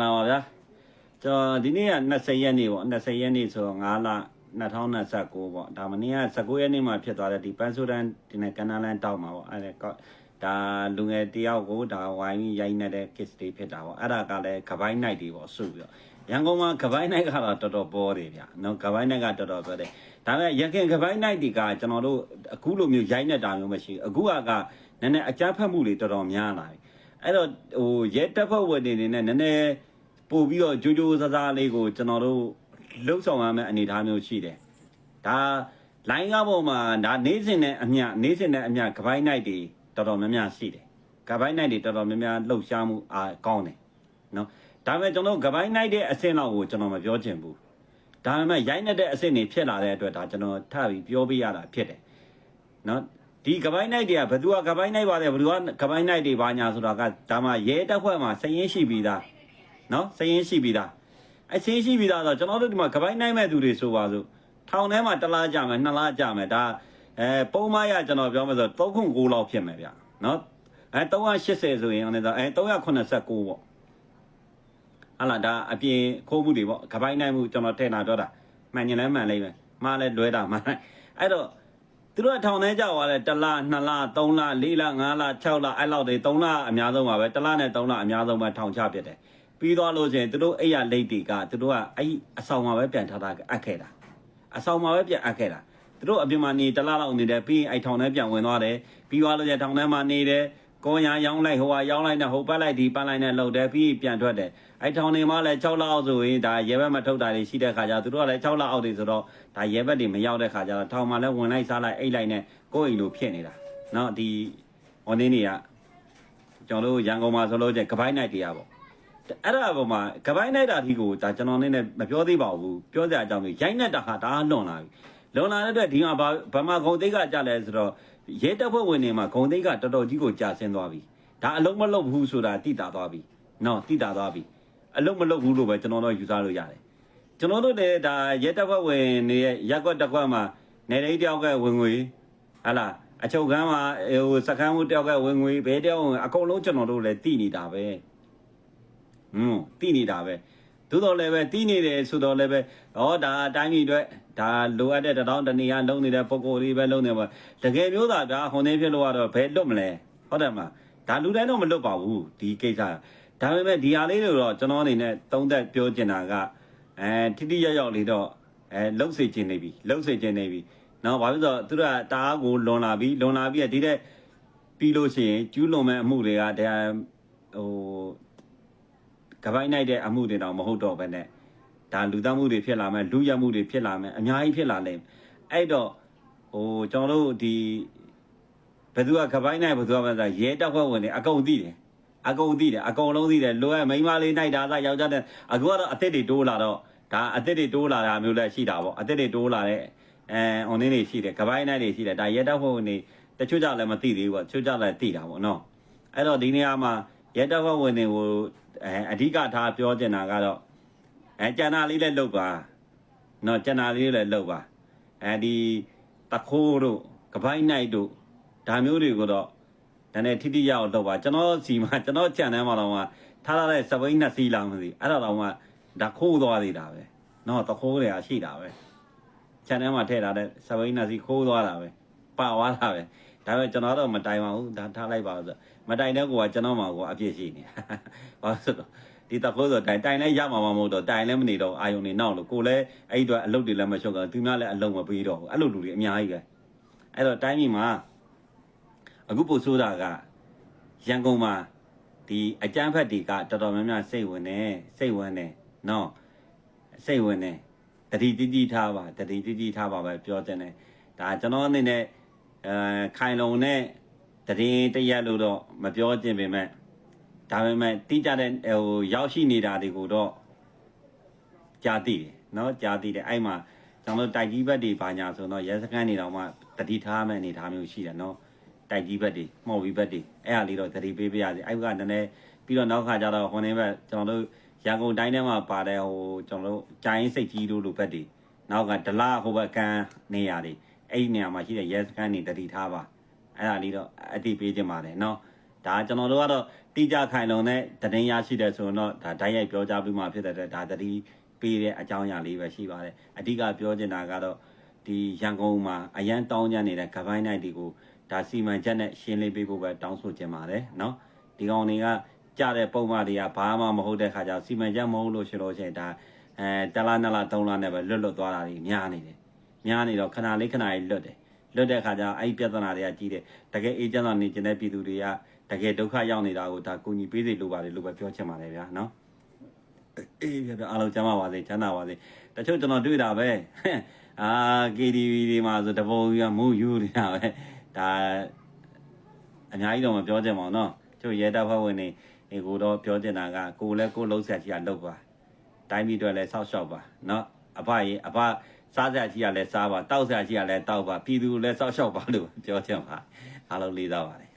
္ဂလာပါဗျာကျွန်တော်ဒီနေ့က20ရက်နေ့ပေါ့20ရက်နေ့ဆိုတော့9လ2029ပေါ့ဒါမနေ့က19ရက်နေ့မှာဖြစ်သွားတဲ့ဒီပန်းဆိုဒန်ဒီနေ့ကနလန်တောက်မှာပေါ့အဲ့ဒါဒါလူငယ်တယောက်ကိုဒါဝိုင်းပြီးရိုက်နေတဲ့ case တွေဖြစ်တာပေါ့အဲ့ဒါကလည်းကပိုင်း night တွေပေါ့စုပြီးတော့ရန်ကုန်မှာကပိုင်း night ကတော့တော်တော်ပေါ်တယ်ဗျာနော်ကပိုင်း night ကတော်တော်ပေါ်တယ်ဒါပေမဲ့ရခင်ကပိုင်း night တွေကကျွန်တော်တို့အခုလိုမျိုးရိုက်နေတာမျိုးမရှိဘူးအခုကကနည်းနည်းအကြမ်းဖက်မှုတွေတော်တော်များလာပြီအဲ့တော့ဟိုရဲတပ်ဖွဲ့ဝင်တွေနေနဲ့နည်းနည်း ပို့ပြီးတော့ကြိုးကြိုးစားစားလေးကိုကျွန်တော်တို့လှုပ်ဆောင်ရမယ့်အနေအထားမျိုးရှိတယ်။ဒါလိုင်းကားပေါ်မှာဒါနေစဉ်နဲ့အမျှနေစဉ်နဲ့အမျှကပိုင်းနိုင်တွေတော်တော်များများရှိတယ်။ကပိုင်းနိုင်တွေတော်တော်များများလှုပ်ရှားမှုအားကောင်းတယ်နော်။ဒါပေမဲ့ကျွန်တော်ကပိုင်းနိုင်တဲ့အဆင့်လောက်ကိုကျွန်တော်မပြောချင်ဘူး။ဒါပေမဲ့ရိုင်းနေတဲ့အဆင့်တွေဖြစ်လာတဲ့အတွက်ဒါကျွန်တော်ထပ်ပြီးပြောပြရတာဖြစ်တယ်။နော်ဒီကပိုင်းနိုင်တွေကဘယ်သူကကပိုင်းနိုင်ပါတယ်ဘယ်သူကကပိုင်းနိုင်တွေပါညာဆိုတာကဒါမှရဲတက်ဖွဲ့မှာစရင်ရှိပြီးသား နော်စရင်ရှိပြီးသားအစင်းရှိပြီးသားဆိုကျွန်တော်တို့ဒီမှာကပိုင်းနိုင်မဲ့သူတွေဆိုပါစို့ထောင်ထဲမှာတစ်လားကြာမယ်နှစ်လားကြာမယ်ဒါအဲပုံမရကျွန်တော်ပြောမှဆို3ခု9လောက်ဖြစ်မယ်ဗျနော်အဲ380ဆိုရင်အဲ့ဒါအဲ389ပေါ့ဟာလာဒါအပြင်ခိုးမှုတွေပေါ့ကပိုင်းနိုင်မှုကျွန်တော်ထည့်နာပြောတာမှန်ရင်လည်းမှန်လိမ့်မယ်မှားလည်းလွဲတာမှန်အဲ့တော့သူတို့ကထောင်ထဲကြောက်သွားတယ်တစ်လနှစ်လသုံးလလေးလငါးလ၆လအဲ့လောက်တွေသုံးလအများဆုံးပါပဲတစ်လနဲ့သုံးလအများဆုံးပဲထောင်ချပြစ်တယ် ပြီးသွားလို့ရှိရင်သူတို့အဲ့ရလိတ်တွေကသူတို့ကအဲ့အဆောင်မှာပဲပြန်ထားတာအပ်ခဲ့တာအဆောင်မှာပဲပြန်အပ်ခဲ့တာသူတို့အပြင်မှာနေတစ်လလောက်နေတယ်ပြီးရင်အဲ့ထောင်ထဲပြန်ဝင်သွားတယ်ပြီးသွားလို့ကျထောင်ထဲမှာနေတယ်ကိုရရောင်းလိုက်ဟိုဟာရောင်းလိုက်နဲ့ဟိုပတ်လိုက်ဒီပတ်လိုက်နဲ့လှုပ်တယ်ပြီးပြန်ထွက်တယ်အဲ့ထောင်နေမှလည်း6လအောက်ဆိုရင်ဒါရဲဘက်မထုတ်တာတွေရှိတဲ့ခါကျသူတို့ကလည်း6လအောက်တွေဆိုတော့ဒါရဲဘက်တွေမရောက်တဲ့ခါကျတော့ထောင်မှာလည်းဝင်လိုက်စားလိုက်အိတ်လိုက်နဲ့ကိုယ့်အိမ်လိုဖြစ်နေတာเนาะဒီဟိုနေ့နေကကျွန်တော်တို့ရန်ကုန်မှာဆိုလို့ကျကပိုင်းနိုင်တရားပေါ့ အဲ့ဒါပေါ်မှာကပိုင်းလိုက်တာဒီကိုဒါကျွန်တော်နဲ့မပြောသေးပါဘူးပြောစရာအကြောင်းကြီးရိုက်နှက်တာဟာဒါလွန်လာပြီလွန်လာတဲ့အတွက်ဒီမှာဗမာဂုံသိက္ခာကြလဲဆိုတော့ရဲတပ်ဖွဲ့ဝင်တွေမှာဂုံသိက္ခာတော်တော်ကြီးကိုကြာဆင်းသွားပြီဒါအလုံးမလုံးဘူးဆိုတာတိတာသွားပြီနော်တိတာသွားပြီအလုံးမလုံးဘူးလို့ပဲကျွန်တော်တို့ယူဆလို့ရတယ်ကျွန်တော်တို့လည်းဒါရဲတပ်ဖွဲ့ဝင်တွေရဲ့ရက်ကွက်တက်ကွက်မှာနေတိုင်းတယောက်ကဝင်ငွေဟာလားအချုပ်ခန်းမှာဟိုစကမ်းမှုတယောက်ကဝင်ငွေဘဲတယောက်ဝင်အကုန်လုံးကျွန်တော်တို့လည်းတည်နေတာပဲ ဟွန်းတိနေတာပဲသို့တော်လည်းပဲတီးနေတယ်ဆိုတော့လည်းပဲဟောဒါအတိုင်းပြည်အတွက်ဒါလိုအပ်တဲ့တထောင်တနေရလုံးနေတဲ့ပုံကိုယ်လေးပဲလုံးနေပါတကယ်မျိုးသာဒါဟိုနေဖြစ်လို့ကတော့ဘယ်လွတ်မလဲဟုတ်တယ်မလားဒါလူတိုင်းတော့မလွတ်ပါဘူးဒီကိစ္စဒါပေမဲ့ဒီဟာလေးတွေတော့ကျွန်တော်အနေနဲ့သုံးသက်ပြောချင်တာကအဲထိထိရောက်ရောက်လေးတော့အဲလှုပ်စေချင်နေပြီလှုပ်စေချင်နေပြီနော်ဘာဖြစ်လို့သူတို့ကတအားကိုလွန်လာပြီလွန်လာပြီးဒီတဲ့ပြီးလို့ရှိရင်ကျူးလွန်မဲ့အမှုတွေကတရားဟို ကပိုင်းနိုင်တဲ့အမှုတွေတော့မဟုတ်တော့ဘဲနဲ့ဒါလူသားမှုတွေဖြစ်လာမယ်လူရမှုတွေဖြစ်လာမယ်အများကြီးဖြစ်လာလိမ့်အဲ့တော့ဟိုကျွန်တော်တို့ဒီဘယ်သူကကပိုင်းနိုင်ဘယ်သူကမှဆိုရဲတပ်ဖွဲ့ဝင်တွေအကုန်သိတယ်အကုန်သိတယ်အကုန်လုံးသိတယ်လိုရမိန်းမလေးနိုင်တာသာယောက်ျားတဲ့အခုကတော့အစ်စ်တွေတိုးလာတော့ဒါအစ်စ်တွေတိုးလာတာမျိုးလည်းရှိတာပေါ့အစ်စ်တွေတိုးလာတဲ့အဲ online တွေရှိတယ်ကပိုင်းနိုင်တွေရှိတယ်ဒါရဲတပ်ဖွဲ့ဝင်တွေတချို့ကြလည်းမသိသေးဘူးပေါ့တချို့ကြလည်းသိတာပေါ့နော်အဲ့တော့ဒီနေရာမှာ ရဲတပ်ဖွဲ့ဝင်တွေကိုအဲအဓိကထားပြောချင်တာကတော့အဲကျန်တာလေးလည်းလုပ်ပါနော်ကျန်တာလေးလည်းလုပ်ပါအဲဒီတခိုးတို့ကပိုင်းနိုင်တို့ဒါမျိုးတွေကိုတော့ဒါနဲ့ထိထိရအောင်လုပ်ပါကျွန်တော်စီမှာကျွန်တော်ကြံထဲမှာတော့ထားလာတဲ့စပိန်နှစ်စီးလောက်မသိအဲ့ဒါတော့မှဒါခိုးသွားသေးတာပဲနော်တခိုးတွေကရှိတာပဲခြံထဲမှာထည့်ထားတဲ့စပိန်နှစ်စီးခိုးသွားတာပဲပါသွားတာပဲ ဒါပေမဲ့ကျွန်တော်တော့မတိုင်ပါဘူးဒါထားလိုက်ပါဆိုမတိုင်တဲ့ကောကကျွန်တော်မှာကောအပြစ်ရှိနေဘာလို့ဆိုတော့ဒီတခိုးဆိုတိုင်တိုင်လည်းရမှာမဟုတ်တော့တိုင်လည်းမနေတော့အာယုံနေနောက်လို့ကိုလည်းအဲ့ဒီတော့အလုပ်တွေလည်းမရှုပ်ကြဘူးသူများလည်းအလုပ်မပေးတော့ဘူးအဲ့လိုလူတွေအများကြီးပဲအဲ့တော့တိုင်းပြည်မှာအခုပို့ဆိုးတာကရန်ကုန်မှာဒီအကြမ်းဖက်တွေကတော်တော်များများစိတ်ဝင်နေစိတ်ဝင်နေနော်စိတ်ဝင်နေတတိတိတိထားပါတတိတိတိထားပါပဲပြောတဲ့နဲ့ဒါကျွန်တော်အနေနဲ့ အဲခိုင်လုံနဲ့တရင်တရက်လို့တော့မပြောချင်ပေမဲ့ဒါပေမဲ့တိကျတဲ့ဟိုရောက်ရှိနေတာတွေကိုတော့ကြားသိတယ်နော်ကြားသိတယ်အဲ့မှာကျွန်တော်တိုက်ကြီးဘက်တွေဘာညာဆိုတော့ရဲစခန်းနေတော့မှတတိထားမဲ့အနေထားမျိုးရှိတယ်နော်တိုက်ကြီးဘက်တွေမှော်ပြီးဘက်တွေအဲ့ဟာလေးတော့တတိပေးပေးရစီအဲ့ကနည်းနည်းပြီးတော့နောက်ခါကျတော့ဟိုနေဘက်ကျွန်တော်တို့ရန်ကုန်တိုင်းထဲမှာပါတယ်ဟိုကျွန်တော်တို့ကြိုင်းစိတ်ကြီးတို့လိုဘက်တွေနောက်ကဒလဟိုဘက်ကန်းနေရာတွေ အဲ့ဒီနေရာမှာရှိတဲ့ရဲစခန်းတွေတတိထားပါအဲ့ဒါလေးတော့အတိပေးခြင်းပါတယ်နော်ဒါကျွန်တော်တို့ကတော့တ တိကျခိုင်လုံတဲ့တည်င်းရရှိတယ်ဆိုရင်တော့ဒါဓာတ်ရိုက်ပြောကြားပြီးမှဖြစ်တဲ့အတွက်ဒါတတိပေးတဲ့အကြောင်းအရာလေးပဲရှိပါတယ်အဓိကပြောချင်တာကတော့ဒီရန်ကုန်မှာအရန်တောင်းကြနေတဲ့ကပိုင်းနိုင်ဒီကိုဒါစီမံချက်နဲ့ရှင်းလင်းပေးဖို့ပဲတောင်းဆိုချင်ပါတယ်เนาะဒီကောင်တွေကကြတဲ့ပုံမှန်တွေကဘာမှမဟုတ်တဲ့ခါကျတော့စီမံချက်မဟုတ်လို့ရှိလို့ရှိရင်ဒါအဲတလားနှစ်လားသုံးလားနဲ့ပဲလွတ်လွတ်သွားတာတွေများနေတယ် များနေတော့ခဏလေးခဏလေးလွတ်တယ်လွတ်တဲ့အခါကျတော့အဲ့ဒီပြဿနာတွေကကြီးတယ်တကယ်အေးချမ်းသာနေကျင်တဲ့ပြည်သူတွေကတကယ်ဒုက္ခရောက်နေတာကိုဒါကူညီပေးစေလိုပါတယ်လို့ပဲပြောချင်ပါတယ်ဗျာနော်အေးပြပြအားလုံးကျမ်းပါပါစေချမ်းသာပါစေတချို့ကျွန်တော်တွေ့တာပဲအာ KTV တွေမှာဆိုတပုံကြီးကမူယူနေတာပဲဒါအများကြီးတော့မပြောချင်ပါဘူးနော်တို့ရဲတပ်ဖွဲ့ဝင်တွေဒီကိုတော့ပြောချင်တာကကိုလည်းကိုလှုပ်ဆက်ကြီးကလှုပ်ပါတိုင်းပြည်အတွက်လည်းဆောက်ရှောက်ပါနော်အဖရေအဖ စားစရာကြီးကလည်းစားပါတောက်စရာကြီးကလည်းတောက်ပါပြည်သူလည်းဆောက်ရှောက်ပါလို့ပြောချင်ပါအားလုံးလေးသားပါတယ်